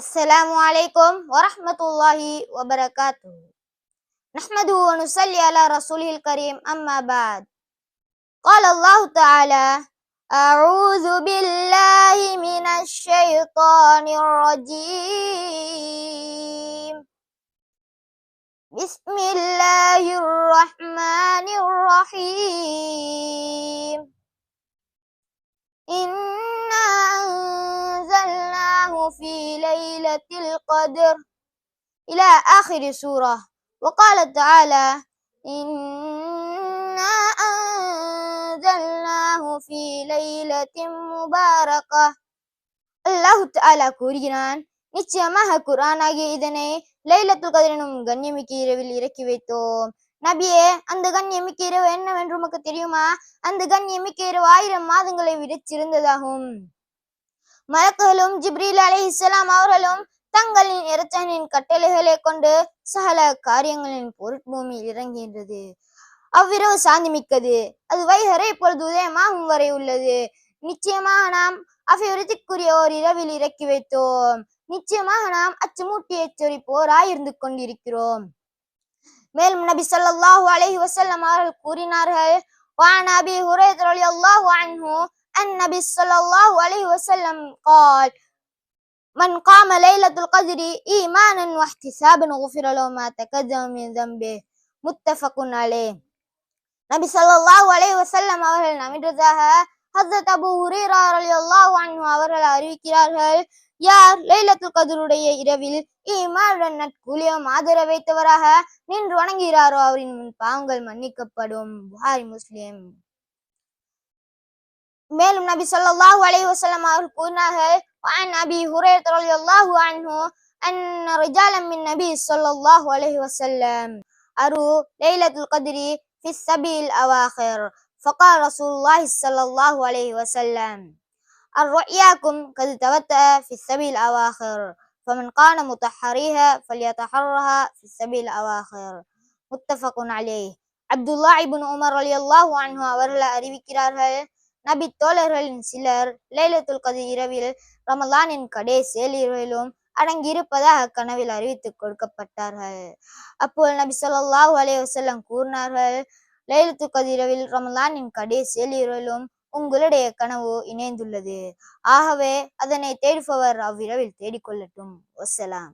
السلام عليكم ورحمة الله وبركاته نحمد ونسلي على رسوله الكريم أما بعد قال الله تعالى أعوذ بالله من الشيطان الرجيم. بسم الله الرحمن الرحيم. إنا أنزلناه في ليلة القدر إلى آخر سورة. وقال تعالى ஆயாத்தின் முபாரகா அல்லாஹு தாலா கூறுகிறான் நிச்சயமாக குரானாகிய இதனை லைலத்துல் கதிர் கண்ணியமிக்க இரவில் இறக்கி வைத்தோம். நபியே அந்த கண்ணியமிக்க இரவு என்னவென்று உமக்கு தெரியுமா? அந்த கண்ணியமிக்க இரவு ஆயிரம் மாதங்களை விட சிறந்ததாகும் மலக்குகளும் ஜிப்ரீல் அலை இஸ்லாம் அவர்களும் தங்களின் இறைச்சனின் கட்டளைகளை கொண்டு சகல காரியங்களின் பொருட்பூமியில் இறங்குகின்றது அவ்விரவு சாந்தி மிக்கது அது வைகரை இப்பொழுது உதயமாகும் வரை உள்ளது. நிச்சயமாக நாம் அபிவிருத்திக்குரிய ஓர் இரவில் இறக்கி வைத்தோம் நிச்சயமாக நாம் அச்சமூட்டி எச்சரிப்போராய் இருந்து கொண்டிருக்கிறோம் மேலும் நபி ஸல்லல்லாஹு அலைஹி வஸல்லம் அவர்கள் கூறினார்கள் وعن أبي هريرة رضي الله عنه أن النبي صلى الله عليه وسلم قال من قام ليلة القدر إيمانا واحتسابا غفر له ما تقدم من ذنبه متفق عليه நபி ஸல்லல்லாஹு அலைஹி வஸல்லம் அவர்கள் நமிடுறதாக ஹஸ்ரத் அபூ ஹுரைரா ரலியல்லாஹு அன்ஹு அவர்கள் அறிவிக்கிறார்கள் யார் லைலத்துல் கத்ருடைய இரவில் ஈமானுடன் நட்கூலியம் ஆதர வைத்தவராக நின்று வணங்குகிறாரோ அவரின் முன் பாவங்கள் மன்னிக்கப்படும் புகாரி முஸ்லிம் மேலும் நபி ஸல்லல்லாஹு அலைஹி வஸல்லம் அவர்கள் கூறினார்கள் وعن أبي هريرة رضي الله عنه أن رجالا من النبي صلى الله عليه وسلم أروا ليلة القدر في السبع الأواخر فقال رسول الله صلى الله عليه وسلم الرؤياكم قد توتأ في السبع الأواخر فمن قال مطهريها فليتحرها في السبع الأواخر متفق عليه அப்துல்லா இப்னு உமர் ரலியல்லாஹு அன்ஹு அவர்கள் அறிவிக்கிறார்கள் நபி தோழர்களின் சிலர் லைலத்துல் கதிர் இரவில் ரமலானின் கடைசியில் இரவிலும் அடங்கியிருப்பதாக கனவில் அறிவித்துக் கொடுக்கப்பட்டார்கள் அப்போது நபி ஸல்லல்லாஹு அலைஹி வஸல்லம் கூறினார்கள் லைலத்து கதிரவில் ரமலானின் கடைசியில் இரவிலும் உங்களுடைய கனவு இணைந்துள்ளது. ஆகவே அதனை தேடுபவர் அவ்விரவில் தேடிக்கொள்ளட்டும். ஒசலாம்